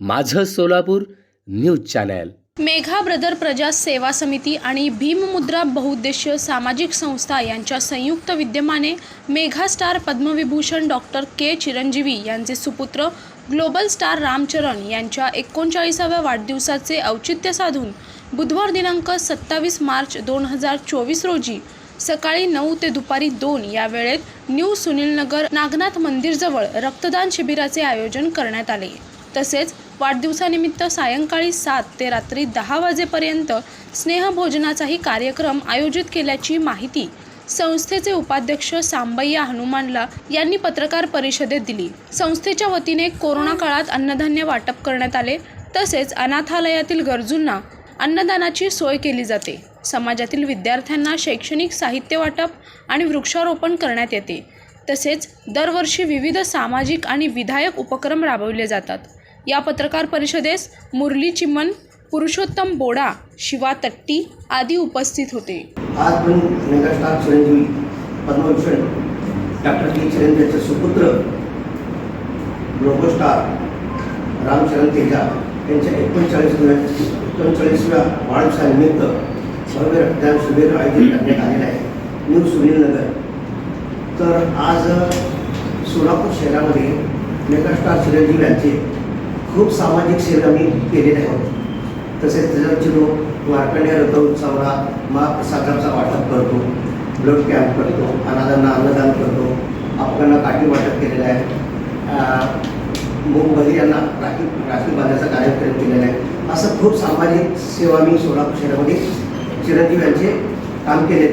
माझं Solapur news channel. Mega brother Praja Seva Samiti आणि भीममुद्रा बहुउद्देशीय सामाजिक संस्था यांच्या संयुक्त विद्यमाने mega star Padmavibhushan doctor K Chiranjeevi यांचे सुपुत्र ग्लोबल स्टार रामचरण यांच्या एकोणचाळीसाव्या वाढदिवसाचे औचित्य साधून बुधवार दिनांक सत्तावीस मार्च दोन हजार चोवीस रोजी सकाळी नऊ ते दुपारी दोन या वेळेत न्यू सुनीलनगर नागनाथ मंदिरजवळ रक्तदान शिबिराचे आयोजन करण्यात आले. तसेच वाढदिवसानिमित्त सायंकाळी सात ते रात्री दहा वाजेपर्यंत स्नेहभोजनाचाही कार्यक्रम आयोजित केल्याची माहिती संस्थेचे उपाध्यक्ष सांबय्या हनुमानला यांनी पत्रकार परिषदेत दिली. संस्थेच्या वतीने कोरोना काळात अन्नधान्य वाटप करण्यात आले. तसेच अनाथालयातील गरजूंना अन्नदानाची सोय केली जाते. समाजातील विद्यार्थ्यांना शैक्षणिक साहित्य वाटप आणि वृक्षारोपण करण्यात येते. तसेच दरवर्षी विविध सामाजिक आणि विधायक उपक्रम राबवले जातात. या पत्रकार परिषदेस मुरली चिमन पुरुषोत्तम बोडा शिवा तट्टी आदी उपस्थित होते. आज पण megastar Chiranjeevi Padmabhushan doctor K चिरंजीवीचे सुपुत्र ग्लोबोस्टार रामचरण तेजा यांच्या एकोणचाळीसव्या एकोणचाळीसव्या वाढदिवसानिमित्त भव्य रक्तदान शिबिर आयोजित करण्यात आलेलं आहे न्यू सुनीलनगर तर आज सोलापूर शहरामध्ये मेगास्टार चिरंजीवी यांचे खूप सामाजिक सेवा मी केलेले आहोत. तसेच त्याच्यावरचे लोक मार्कंड्या रथोत्सवाला महाप्रसादाचा वाटप करतो ब्लड कॅम्प करतो अनाथांना अन्नदान करतो आपल्याला काठी वाटप केलेलं आहे. मुंबई यांना राखी राखी बांधण्याचा कार्यक्रम केलेला आहे. असं खूप सामाजिक सेवा मी सोलापूर शहरामध्ये चिरंजीव यांचे काम केले.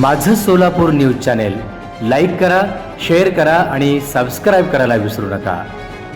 माझं सोलापूर न्यूज चॅनेल लाईक करा शेअर करा आणि सबस्क्राईब करायला विसरू नका.